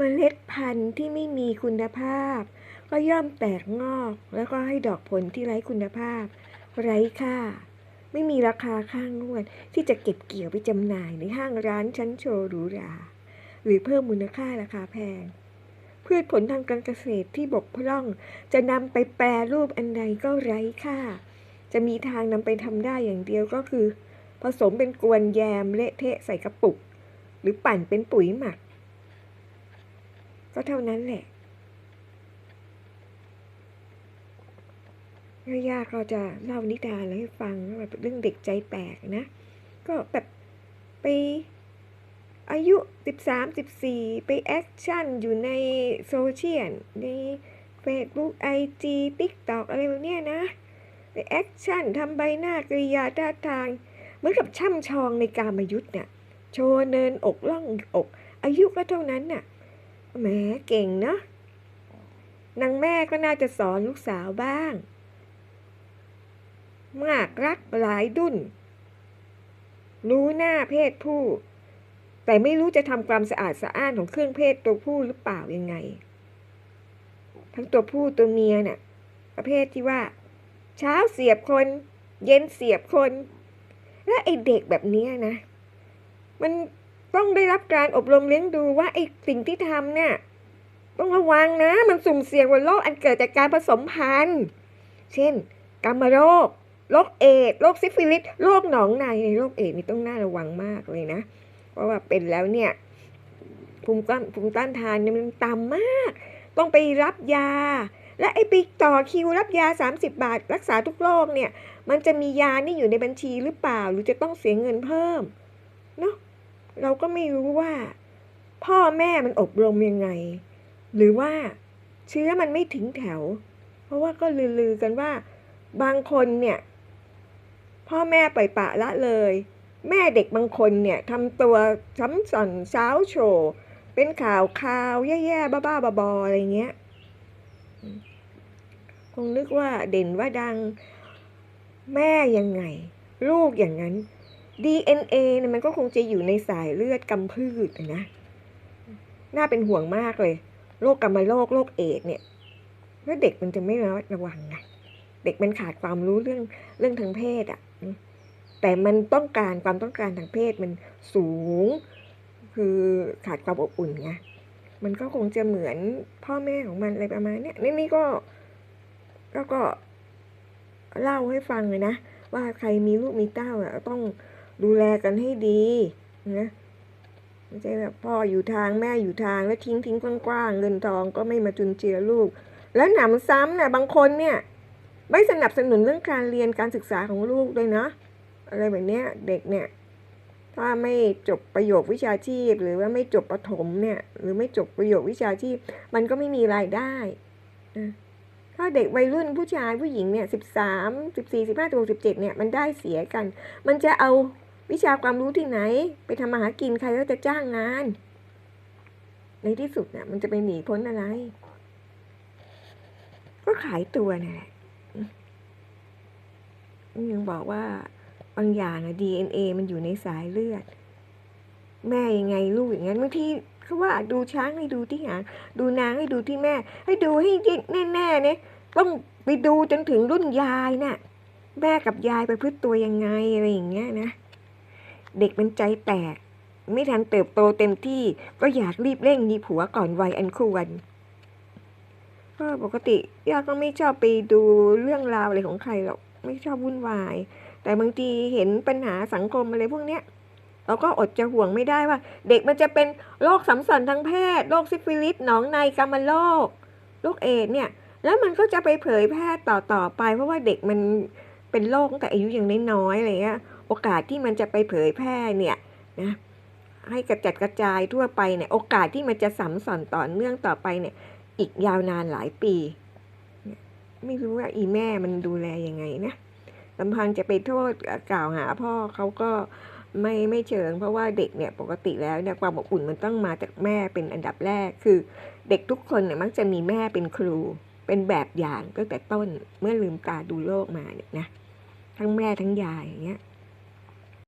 เมล็ดพันธุ์ที่ไม่มีคุณภาพ ก็ย่อมแตกงอก แล้วก็ให้ดอกผลที่ไร้คุณภาพ ไร้ค่า ไม่มีราคาข้างงวด ที่จะเก็บเกี่ยวไปจำหน่ายในห้างร้านชั้นโชว์หรูหราหรือเพิ่มมูลค่าราคาแพงพืชผลทางการเกษตรที่บกพร่อง จะนำไปแปรรูปอันใดก็ไร้ค่า จะมีทางนำไปทำได้อย่างเดียวก็คือ ผสมเป็นกวนแยมเละเทะใส่กระปุก หรือปั่นเป็นปุ๋ยหมัก ก็เท่านั้นแหละย่าก็จะเล่านิทานอะไรให้ฟังแบบเรื่องเด็กใจแตกนะ ก็แบบไปอายุ 13 14 ไปแอคชั่นอยู่ในโซเชียลใน Facebook IG TikTok อะไรแบบเนี้ยนะ ไปแอคชั่นทำใบหน้ากริยาท่าทาง เหมือนกับช่ำชองในการมยุทธ์เนี่ยโชว์เนินอกล่องอก อายุก็เท่านั้นน่ะ แหมเก่งเนาะนางแม่ก็น่าจะสอนลูกสาวบ้าง มากรักหลายดุนรู้หน้าเพศผู้ แต่ไม่รู้จะทำความสะอาดสะอ้านของเครื่องเพศตัวผู้หรือเปล่ายังไง ทั้งตัวผู้ตัวเมียเนี่ยประเภทที่ว่า เช้าเสียบคน เย็นเสียบคน และไอเด็กแบบนี้นะ มัน ต้องได้รับการอบรมเลี้ยงดูว่าไอสิ่งที่ทำเนี่ยต้องระวังนะ มันสุ่มเสี่ยงกับโรคอันเกิดจากการผสมพันธุ์ เช่นกามโรคโรคเอดส์โรคซิฟิลิสโรคหนองในในโรคเอดส์นี่ต้องน่าระวังมากเลยนะ เพราะว่าเป็นแล้วเนี่ยภูมิต้านภูมิต้านทานเนี่ยมันต่ำมาก ต้องไปรับยา และไอ้ไปต่อคิวรับยา 30 บาท รักษาทุกโรคเนี่ย มันจะมียานี่อยู่ในบัญชีหรือเปล่า หรือจะต้องเสียเงินเพิ่มเนาะ เราก็ไม่รู้ว่า พ่อแม่มันอบรมยังไง หรือว่าเชื้อมันไม่ถึงแถว เพราะว่าก็ลือๆกันว่า บางคนเนี่ย พ่อแม่ปล่อยปะละเลย แม่เด็กบางคนเนี่ยทำตัวซ้ำส่อนเช้าโชว์เป็นข่าวข่าวแย่ๆบ้าๆบอๆอะไรเงี้ย คงนึกว่าเด่นว่าดัง แม่ยังไง ลูกอย่างนั้น DNA เนี่ยมันก็คงจะอยู่ในสายเลือดกำพืชนะ น่าเป็นห่วงมากเลย โรคกรรมโรคโรคเอดเนี่ยแล้วเด็กมันจะไม่ระมัดระวังไงเด็กมันขาดความรู้เรื่องเรื่องทางเพศอะ่ะ แต่มันต้องการความต้องการทางเพศมันสูง คือขาดความอบอุ่นไง มันก็คงจะเหมือนพ่อแม่ของมันอะไรประมาณเนี้ยนี่นี่ก็ก็ก็เล่าให้ฟังเลยนะ ว่าใครมีลูกมีเต้าอะต้อง ดูแลกันให้ดีนะไม่ใช่แบบพ่ออยู่ทางแม่อยู่ทางแล้วทิ้งทิ้งกว้างๆเงินทองก็ไม่มาจุนเจือลูก แล้วหนำซ้ำนะบางคนเนี่ย ไม่สนับสนุนเรื่องการเรียนการศึกษาของลูกด้วยนะอะไรแบบเนี้ยเด็กเนี่ย ถ้าไม่จบประโยควิชาชีพ หรือว่าไม่จบประถมเนี่ย หรือไม่จบประโยควิชาชีพ มันก็ไม่มีรายได้ถ้าเด็กวัยรุ่นผู้ชายผู้หญิงเนี่ยสิบสามสิบสี่สิบห้าถึงสิบเจ็ดเนี่ยมันได้เสียกัน มันจะเอา วิชาความรู้ที่ไหน ไปทำมาหากินใครก็จะจ้างงาน ในที่สุดเนี่ยมันจะไปหนีพ้นอะไร ก็ขายตัวนั่ะยังบอกว่าบางอย่างอะ DNA มันอยู่ในสายเลือด แม่ยังไงลูกอย่างนั้นบางทีเขาว่าดูช้างให้ดูที่หางดูนางให้ดูที่แม่ ให้ดูให้แน่ๆเนี่ยต้องไปดูจนถึงรุ่นยายน่ะแม่กับยายไปพึ่ตัวยังไงอะไรอย่างเงี้ยนะ เด็กมันใจแตก ไม่ทันเติบโตเต็มที่ก็อยากรีบเร่งมีผัวก่อนวัยอันควรก็ปกติย่าก็ไม่ชอบไปดูเรื่องราวอะไรของใครหรอกไม่ชอบวุ่นวาย แต่บางทีเห็นปัญหาสังคมอะไรพวกเนี้ยเราก็อดจะห่วงไม่ได้ว่า เด็กมันจะเป็นโรคสัมสันทางเพศโรคซิฟิลิสหนองในกามโรคโรคเอดเนี่ย แล้วมันก็จะไปเผยแพร่ต่อต่อไป เพราะว่าเด็กมันเป็นโรคตั้งแต่อายุยังน้อยๆอะไรเงี้ย โอกาสที่มันจะไปเผยแพร่เนี่ยนะให้กระจัดกระจายทั่วไปเนี่ยโอกาสที่มันจะสัมสอนต่อเนื่องต่อไปเนี่ย อีกยาวนานหลายปี ไม่รู้ว่าอีแม่มันดูแลยังไงนะลำพังจะไปโทษกล่าวหาพ่อเขาก็ไม่ไม่เชิง เพราะว่าเด็กเนี่ยปกติแล้วเนี่ยความอบอุ่นมันต้องมาจากแม่เป็นอันดับแรกคือ เด็กทุกคนเนี่ยมักจะมีแม่เป็นครู เป็นแบบอย่างตั้งแต่ต้นเมื่อลืมตาดูโลกมาเนี่ยนะทั้งแม่ทั้งยายอย่างเงี้ย